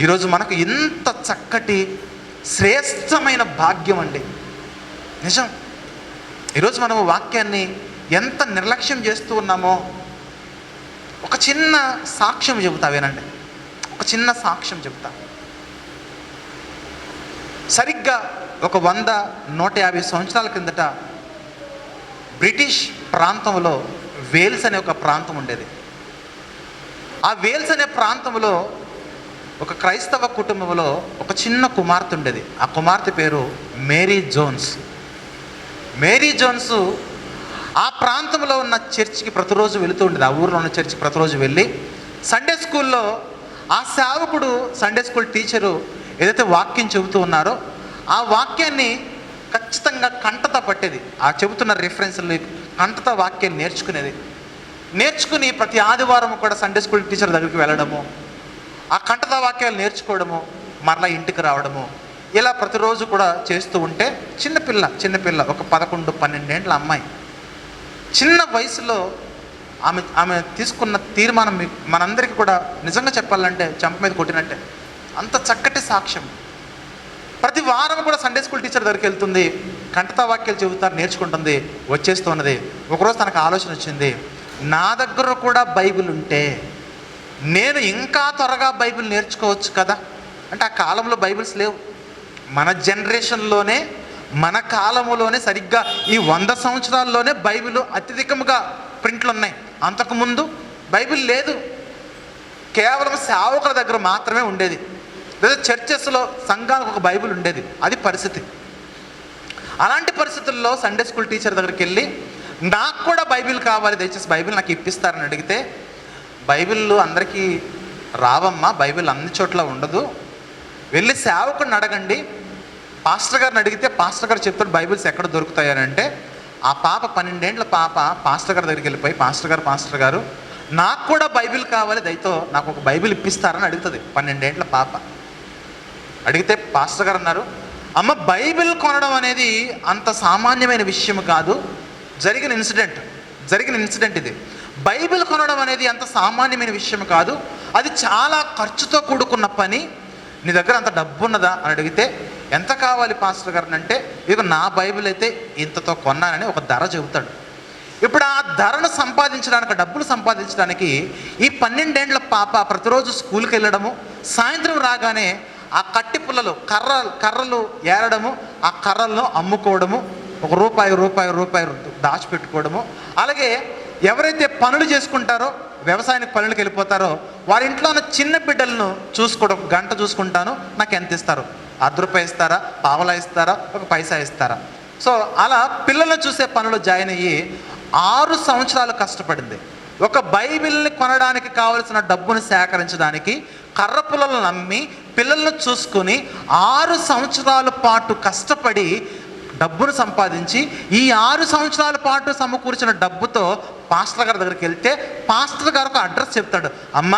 ఈరోజు మనకు ఇంత చక్కటి శ్రేష్టమైన భాగ్యం అండి. నిజం. ఈరోజు మనము వాక్యాన్ని ఎంత నిర్లక్ష్యం చేస్తూ ఉన్నామో ఒక చిన్న సాక్ష్యం చెబుతా వినండి. ఒక చిన్న సాక్ష్యం చెబుతా. సరిగ్గా ఒక వంద నూట యాభై సంవత్సరాల కిందట బ్రిటిష్ ప్రాంతంలో వేల్స్ అనే ఒక ప్రాంతం ఉండేది. ఆ వేల్స్ అనే ప్రాంతంలో ఒక క్రైస్తవ కుటుంబంలో ఒక చిన్న కుమార్తె ఉండేది. ఆ కుమార్తె పేరు మేరీ జోన్స్. మేరీ జోన్స్ ఆ ప్రాంతంలో ఉన్న చర్చికి ప్రతిరోజు వెళుతూ ఉండేది. ఆ ఊర్లో ఉన్న చర్చికి ప్రతిరోజు వెళ్ళి సండే స్కూల్లో ఆ సేవకుడు సండే స్కూల్ టీచరు ఏదైతే వాక్యం చెబుతూ ఉన్నారో ఆ వాక్యాన్ని ఖచ్చితంగా కంటత పట్టేది. ఆ చెబుతున్న రిఫరెన్స్లు కంటత వాక్యాన్ని నేర్చుకునేది. నేర్చుకుని ప్రతి ఆదివారం కూడా సండే స్కూల్ టీచర్ దగ్గరికి వెళ్ళడము ఆ కంటత వాక్యాలు నేర్చుకోవడము మరలా ఇంటికి రావడము ఇలా ప్రతిరోజు కూడా చేస్తూ ఉంటే చిన్నపిల్ల చిన్నపిల్ల ఒక పదకొండు పన్నెండేండ్ల అమ్మాయి చిన్న వయసులో ఆమె ఆమె తీసుకున్న తీర్మానం మీ- మనందరికీ కూడా నిజంగా చెప్పాలంటే చెంప మీద కొట్టినట్టే. అంత చక్కటి సాక్ష్యం. ప్రతి వారం కూడా సండే స్కూల్ టీచర్ దగ్గరికి వెళ్తుంది కంటతా వాక్యాలు చెబుతారు నేర్చుకుంటుంది వచ్చేస్తున్నది ఒకరోజు తనకు ఆలోచన వచ్చింది నా దగ్గర కూడా బైబిల్ ఉంటే నేను ఇంకా త్వరగా బైబిల్ నేర్చుకోవచ్చు కదా? అంటే ఆ కాలంలో బైబిల్స్ లేవు. మన జనరేషన్లోనే మన కాలంలోనే సరిగ్గా ఈ వంద సంవత్సరాల్లోనే బైబిల్ అత్యధికంగా ప్రింట్లు ఉన్నాయి అంతకుముందు బైబిల్ లేదు. కేవలం సేవకుల దగ్గర మాత్రమే ఉండేది. లేదా చర్చెస్లో సంఘానికి ఒక బైబిల్ ఉండేది. అది పరిస్థితి. అలాంటి పరిస్థితుల్లో సండే స్కూల్ టీచర్ దగ్గరికి వెళ్ళి నాకు కూడా బైబిల్ కావాలి దయచేసి బైబిల్ నాకు ఇప్పిస్తారని అడిగితే బైబిల్ అందరికీ రావమ్మా బైబిల్ అన్ని చోట్ల ఉండదు. వెళ్ళి సేవకుడిని అడగండి. పాస్టర్ గారిని అడిగితే పాస్టర్ గారు చెప్తాడు బైబిల్స్ ఎక్కడ దొరుకుతాయని అంటే ఆ పాప పన్నెండేండ్ల పాప పాస్టర్ గారి దగ్గరికి వెళ్ళిపోయి పాస్టర్ గారు పాస్టర్ గారు నాకు కూడా బైబిల్ కావాలి దయతో నాకు ఒక బైబిల్ ఇప్పిస్తారని అడుగుతుంది పన్నెండేండ్ల పాప. అడిగితే పాస్టర్ గారు అన్నారు అమ్మ బైబిల్ కొనడం అనేది అంత సామాన్యమైన విషయం కాదు. జరిగిన ఇన్సిడెంట్ జరిగిన ఇన్సిడెంట్ ఇది. బైబిల్ కొనడం అనేది అంత సామాన్యమైన విషయం కాదు. అది చాలా ఖర్చుతో కూడుకున్న పని. నీ దగ్గర అంత డబ్బు ఉన్నదా అని అడిగితే ఎంత కావాలి పాస్టర్ గారు? అంటే ఇక నా బైబిల్ అయితే ఇంతతో కొన్నానని ఒక ధర చెబుతాడు. ఇప్పుడు ఆ ధరను సంపాదించడానికి డబ్బులు సంపాదించడానికి ఈ పన్నెండేండ్ల పాప ప్రతిరోజు స్కూల్కి వెళ్ళడము సాయంత్రం రాగానే ఆ కట్టి పుల్లలు కర్ర కర్రలు ఏరడము ఆ కర్రలను అమ్ముకోవడము ఒక రూపాయి రూపాయి రూపాయి దాచిపెట్టుకోవడము అలాగే ఎవరైతే పనులు చేసుకుంటారో వ్యవసాయానికి పనులకు వెళ్ళిపోతారో వారి ఇంట్లో ఉన్న చిన్న బిడ్డలను చూసుకోవడం గంట చూసుకుంటాను నాకు ఎంత ఇస్తారు? అర్ధ రూపాయి ఇస్తారా? పావలా ఇస్తారా? ఒక పైసా ఇస్తారా? సో అలా పిల్లలను చూసే పనులు జాయిన్ అయ్యి ఆరు సంవత్సరాలు కష్టపడింది. ఒక బైబిల్ని కొనడానికి కావలసిన డబ్బును సేకరించడానికి కర్ర పుల్లలను నమ్మి పిల్లలను చూసుకుని ఆరు సంవత్సరాల పాటు కష్టపడి డబ్బును సంపాదించి ఈ ఆరు సంవత్సరాల పాటు సమకూర్చిన డబ్బుతో పాస్టర్ గారి దగ్గరికి వెళ్తే పాస్టర్ గారు ఒక అడ్రస్ చెప్తాడు. అమ్మ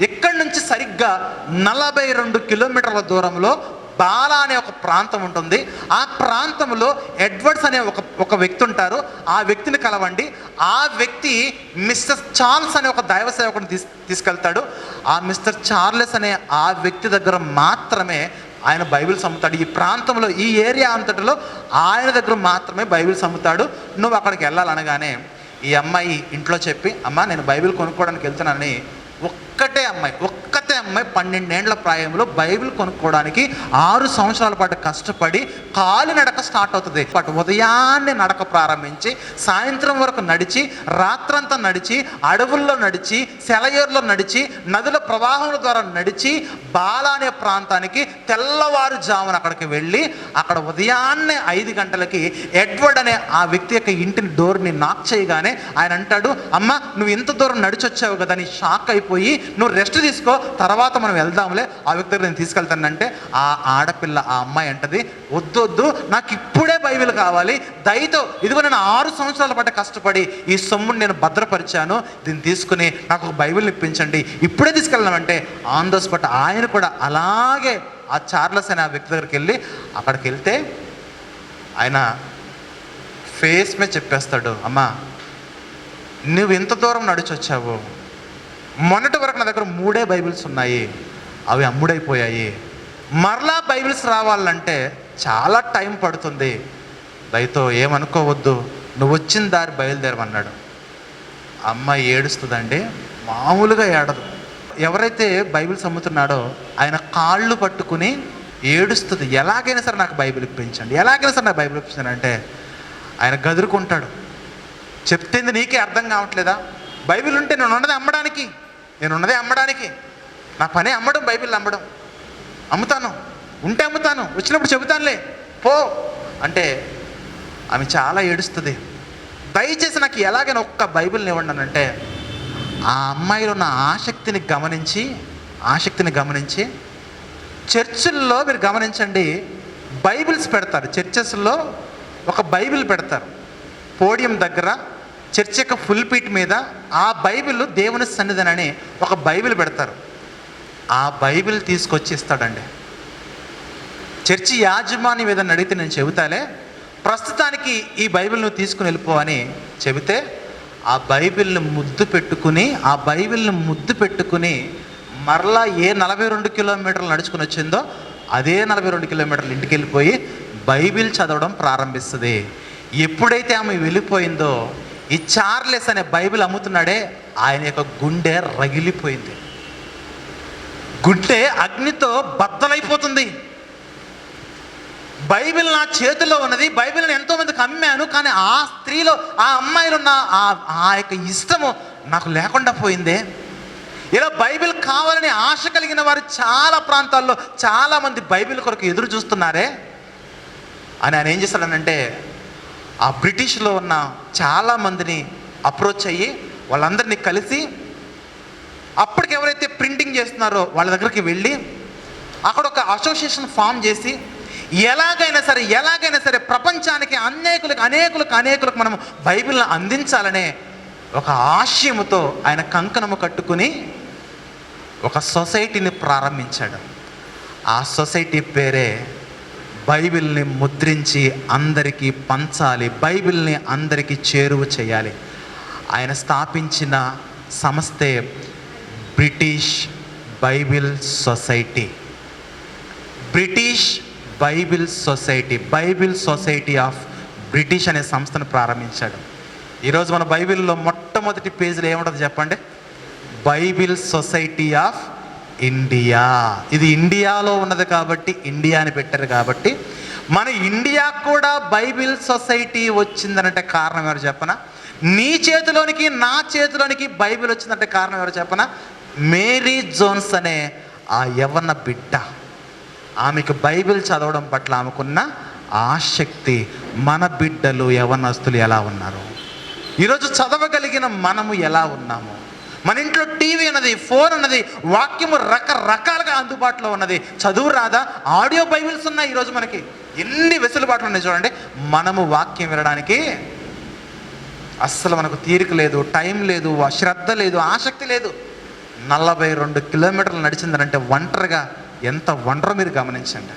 ఇక్కడి నుంచి సరిగ్గా నలభై రెండు కిలోమీటర్ల దూరంలో బాలా అనే ఒక ప్రాంతం ఉంటుంది. ఆ ప్రాంతంలో ఎడ్వర్డ్స్ అనే ఒక ఒక వ్యక్తి ఉంటారు. ఆ వ్యక్తిని కలవండి. ఆ వ్యక్తి మిస్టర్ చార్ల్స్ అనే ఒక దైవ సేవకుని తీస్ తీసుకెళ్తాడు. ఆ మిస్టర్ చార్లెస్ అనే ఆ వ్యక్తి దగ్గర మాత్రమే ఆయన బైబిల్స్ అమ్ముతాడు ఈ ప్రాంతంలో ఈ ఏరియా అంతటిలో ఆయన దగ్గర మాత్రమే బైబిల్స్ అమ్ముతాడు నువ్వు అక్కడికి వెళ్ళాలనగానే ఈ అమ్మాయి ఇంట్లో చెప్పి అమ్మ నేను బైబిల్ కొనుక్కోవడానికి వెళ్తున్నానని ఒక్కటే అమ్మాయి ఒక్కతే అమ్మాయి పన్నెండేండ్ల ప్రాయంలో బైబిల్ కొనుక్కోవడానికి ఆరు సంవత్సరాల పాటు కష్టపడి కాలినడక స్టార్ట్ అవుతుంది. బట్ ఉదయాన్నే నడక ప్రారంభించి సాయంత్రం వరకు నడిచి రాత్రంతా నడిచి అడవుల్లో నడిచి సెలయేరులో నడిచి నదుల ప్రవాహముల ద్వారా నడిచి బాల అనే ప్రాంతానికి తెల్లవారుజామున అక్కడికి వెళ్ళి అక్కడ ఉదయాన్నే ఐదు గంటలకి ఎడ్వర్డ్ అనే ఆ వ్యక్తి యొక్క ఇంటిని డోర్ని నాక్ చేయగానే ఆయన అంటాడు అమ్మ నువ్వు ఇంత దూరం నడిచొచ్చావు కదా అని షాక్ అయిపోయి నువ్వు రెస్ట్ తీసుకో తర్వాత తర్వాత మనం వెళ్దాంలే. ఆ వ్యక్తి దగ్గర నేను తీసుకెళ్తానంటే ఆ ఆడపిల్ల ఆ అమ్మాయి అంటది వద్దు వద్దు నాకు ఇప్పుడే బైబిల్ కావాలి. దయతో ఇదిగో నేను ఆరు సంవత్సరాల పాటు కష్టపడి ఈ సొమ్ముని నేను భద్రపరిచాను. దీన్ని తీసుకుని నాకు ఒక బైబిల్ ఇప్పించండి. ఇప్పుడే తీసుకెళ్ళామంటే ఆన్ ద స్పాట్ ఆయన కూడా అలాగే ఆ చార్లెస్ అనే ఆ వ్యక్తి దగ్గరికి వెళ్ళి అక్కడికి వెళ్తే ఆయన ఫేస్ మీద చెప్పేస్తాడు అమ్మా నువ్వు ఇంత దూరం నడిచొచ్చావు. మొన్నటి వరకు నా దగ్గర మూడే బైబిల్స్ ఉన్నాయి. అవి అమ్ముడైపోయాయి. మరలా బైబిల్స్ రావాలంటే చాలా టైం పడుతుంది. దయతో ఏమనుకోవద్దు. నువ్వు వచ్చిన దారి బయలుదేరమన్నాడు. అమ్మాయి ఏడుస్తుందండి. మామూలుగా ఏడదు. ఎవరైతే బైబిల్స్ అమ్ముతున్నాడో ఆయన కాళ్ళు పట్టుకుని ఏడుస్తుంది. ఎలాగైనా సరే నాకు బైబిల్ ఇప్పించండి ఎలాగైనా సరే నాకు బైబిల్ ఇప్పించండి అంటే ఆయన గదురుకుంటాడు. చెప్తేంది నీకే అర్థం కావట్లేదా? బైబిల్ ఉంటే నేను ఉన్నది అమ్మడానికి. నేను ఉన్నదే అమ్మడానికి. నా పని అమ్మడం బైబిల్ అమ్మడం అమ్ముతాను ఉంటే అమ్ముతాను వచ్చినప్పుడు చెబుతానులే పో అంటే ఆమె చాలా ఏడుస్తుంది. దయచేసి నాకు ఎలాగైనా ఒక్క బైబిల్ని ఇవ్వండి అంటే ఆ అమ్మాయిలో ఉన్న ఆసక్తిని గమనించి ఆసక్తిని గమనించి చర్చిల్లో మీరు గమనించండి బైబిల్స్ పెడతారు. చర్చెస్లో ఒక బైబిల్ పెడతారు. పోడియం దగ్గర చర్చ్ యొక్క ఫుల్ పీట్ మీద ఆ బైబిల్ దేవుని సన్నిధినని ఒక బైబిల్ పెడతారు. ఆ బైబిల్ తీసుకొచ్చి ఇస్తాడండి చర్చి యాజమాని మీద అడిగితే నేను చెబుతాలే ప్రస్తుతానికి ఈ బైబిల్ను తీసుకుని వెళ్ళిపో అని చెబితే ఆ బైబిల్ని ముద్దు పెట్టుకుని ఆ బైబిల్ని ముద్దు పెట్టుకుని మరలా ఏ నలభై రెండు కిలోమీటర్లు నడుచుకుని వచ్చిందో అదే నలభై రెండు కిలోమీటర్లు ఇంటికి వెళ్ళిపోయి బైబిల్ చదవడం ప్రారంభిస్తుంది. ఎప్పుడైతే ఆమె వెళ్ళిపోయిందో ఈ చార్లెస్ అనే బైబిల్ అమ్ముతున్నాడే ఆయన యొక్క గుండె రగిలిపోయింది. గుండె అగ్నితో బద్దలైపోతుంది. బైబిల్ నా చేతిలో ఉన్నది బైబిల్ని ఎంతోమందికి అమ్మాను కానీ ఆ స్త్రీలో ఆ అమ్మాయిలో ఉన్న ఆ ఆ యొక్క ఇష్టము నాకు లేకుండా పోయిందే. ఇలా బైబిల్ కావాలని ఆశ కలిగిన వారు చాలా ప్రాంతాల్లో చాలామంది బైబిల్ కొరకు ఎదురు చూస్తున్నారే. అని ఆయన ఏం చేస్తాడనంటే ఆ బ్రిటిష్లో ఉన్న చాలా మందిని అప్రోచ్ అయ్యి వాళ్ళందరినీ కలిసి అప్పటికి ఎవరైతే ప్రింటింగ్ చేస్తున్నారో వాళ్ళ దగ్గరికి వెళ్ళి అక్కడ ఒక అసోసియేషన్ ఫామ్ చేసి ఎలాగైనా సరే ఎలాగైనా సరే ప్రపంచానికి అనేకులకు అనేకులకు అనేకులకు మనం బైబిల్ని అందించాలనే ఒక ఆశయముతో ఆయన కంకణము కట్టుకుని ఒక సొసైటీని ప్రారంభించాడు. ఆ సొసైటీ పేరే బైబిల్ని ముద్రించి అందరికీ పంచాలి బైబిల్ని అందరికీ చేరువ చేయాలి. ఆయన స్థాపించిన సంస్థే British Bible Society. British Bible Society Bible Society of British అనే సంస్థను ప్రారంభించాడు. ఈరోజు మన బైబిల్లో మొట్టమొదటి పేజీలో ఏముంటుంది చెప్పండి? Bible Society of India. ఇది ఇండియాలో ఉన్నది కాబట్టి ఇండియా అని పెట్టారు కాబట్టి మన ఇండియా కూడా బైబిల్ సొసైటీ వచ్చిందనంటే కారణం ఎవరు చెప్పనా? నీ చేతిలోనికి నా చేతిలోనికి బైబిల్ వచ్చిందంటే కారణం ఎవరు చెప్పనా? మేరీ జోన్స్ అనే ఆ యవన బిడ్డ. ఆమెకు బైబిల్ చదవడం పట్ల ఆమెకున్న ఆసక్తి మన బిడ్డలు యవనస్తులు ఎలా ఉన్నారు? ఈరోజు చదవగలిగిన మనము ఎలా ఉన్నాము? మన ఇంట్లో టీవీ ఉన్నది ఫోన్ ఉన్నది వాక్యము రకరకాలుగా అందుబాటులో ఉన్నది. చదువు రాదా? ఆడియో బైబిల్స్ ఉన్నాయి ఈరోజు మనకి. ఎన్ని వెసులుబాట్లు ఉన్నాయి చూడండి. మనము వాక్యం వినడానికి అస్సలు మనకు తీరిక లేదు టైం లేదు శ్రద్ధ లేదు ఆసక్తి లేదు. నలభై రెండు కిలోమీటర్లు నడిచిందనంటే ఒంటరిగా ఎంత ఒంటరో మీరు గమనించండి.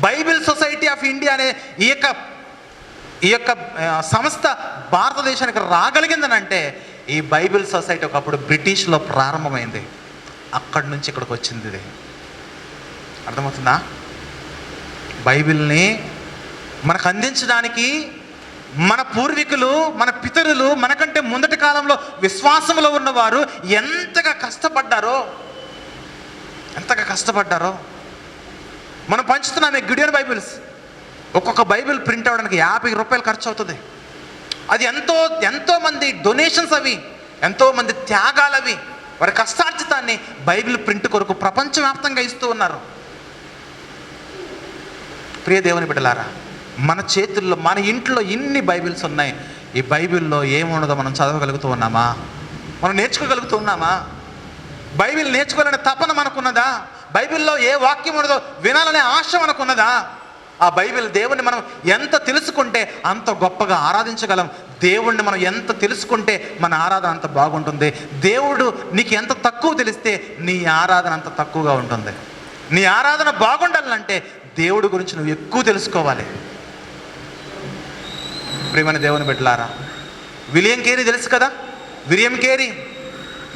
బైబిల్ సొసైటీ ఆఫ్ ఇండియా అనే ఈ యొక్క ఈ యొక్క సంస్థ భారతదేశానికి రాగలిగిందనంటే ఈ బైబిల్ సొసైటీ ఒకప్పుడు బ్రిటిష్లో ప్రారంభమైంది. అక్కడి నుంచి ఇక్కడికి వచ్చింది ఇది. అర్థమవుతుందా? బైబిల్ని మనకు అందించడానికి మన పూర్వీకులు మన పితరులు మనకంటే ముందటి కాలంలో విశ్వాసంలో ఉన్నవారు ఎంతగా కష్టపడ్డారో ఎంతగా కష్టపడ్డారో. మనం పంచుతున్నామే గిడియన్ బైబిల్స్. ఒక్కొక్క బైబిల్ ప్రింట్ అవ్వడానికి యాభై రూపాయలు ఖర్చు అవుతుంది. అది ఎంతో ఎంతో మంది డొనేషన్స్ అవి ఎంతో మంది త్యాగాలు అవి వారి కష్టార్జితాన్ని బైబిల్ ప్రింట్ కొరకు ప్రపంచవ్యాప్తంగా ఇస్తూ ఉన్నారు. ప్రియ దేవుని బిడ్డలారా మన చేతుల్లో మన ఇంట్లో ఇన్ని బైబిల్స్ ఉన్నాయి. ఈ బైబిల్లో ఏమున్నదో మనం చదవగలుగుతూ ఉన్నామా? మనం నేర్చుకోగలుగుతూ ఉన్నామా? బైబిల్ నేర్చుకోవాలనే తపన మనకున్నదా? బైబిల్లో ఏ వాక్యం ఉన్నదో వినాలనే ఆశ మనకున్నదా? ఆ బైబిల్ దేవుణ్ణి మనం ఎంత తెలుసుకుంటే అంత గొప్పగా ఆరాధించగలం. దేవుణ్ణి మనం ఎంత తెలుసుకుంటే మన ఆరాధన అంత బాగుంటుంది. దేవుడు నీకు ఎంత తక్కువ తెలిస్తే నీ ఆరాధన అంత తక్కువగా ఉంటుంది. నీ ఆరాధన బాగుండాలంటే దేవుడి గురించి నువ్వు ఎక్కువ తెలుసుకోవాలి. ప్రేమని దేవుని బిడ్డలారా విలియం కేరీ తెలుసు కదా? విలియం కేరీ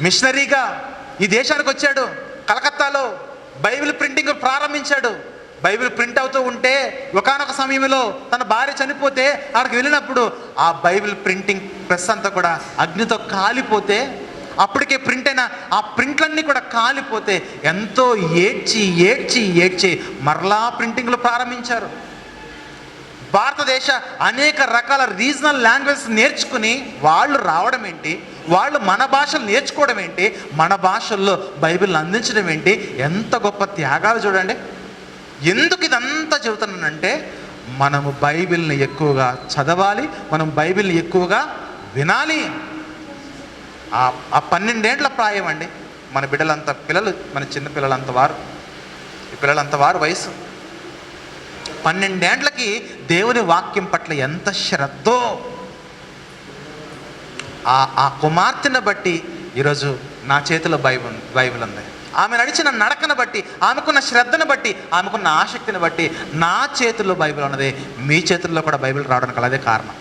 మిషనరీగా ఈ దేశానికి వచ్చాడు. కలకత్తాలో బైబిల్ ప్రింటింగ్ ప్రారంభించాడు. బైబిల్ ప్రింట్ అవుతూ ఉంటే ఒకానొక సమయంలో తన భార్య చనిపోతే అక్కడికి వెళ్ళినప్పుడు ఆ బైబిల్ ప్రింటింగ్ ప్రెస్ అంతా కూడా అగ్నితో కాలిపోతే అప్పటికే ప్రింట్ అయిన ఆ ప్రింట్లన్నీ కూడా కాలిపోతే ఎంతో ఏడ్చి ఏడ్చి ఏడ్చి మరలా ప్రింటింగ్లు ప్రారంభించారు. భారతదేశ అనేక రకాల రీజనల్ లాంగ్వేజ్ నేర్చుకుని వాళ్ళు రావడం ఏంటి? వాళ్ళు మన భాషలు నేర్చుకోవడం ఏంటి? మన భాషల్లో బైబిల్ అందించడం ఏంటి? ఎంత గొప్ప త్యాగాలు చూడండి. ఎందుకు ఇదంతా చెబుతున్నానంటే మనము బైబిల్ని ఎక్కువగా చదవాలి మనం బైబిల్ని ఎక్కువగా వినాలి. ఆ ఆ పన్నెండేండ్ల ప్రాయం అండి. మన బిడ్డలంత పిల్లలు మన చిన్న పిల్లలంత వారు. ఈ పిల్లలంత వారు వయసు. పన్నెండేండ్లకి దేవుని వాక్యం పట్ల ఎంత శ్రద్ధో. ఆ ఆ కుమార్తెను బట్టి ఈరోజు నా చేతిలో బైబిల్ బైబిల్ ఉంది. ఆమె నడిచిన నడకను బట్టి ఆమెకున్న శ్రద్ధను బట్టి ఆమెకున్న ఆసక్తిని బట్టి నా చేతుల్లో బైబిల్ ఉన్నది. మీ చేతుల్లో కూడా బైబిల్ రావడానికి అదే కారణం.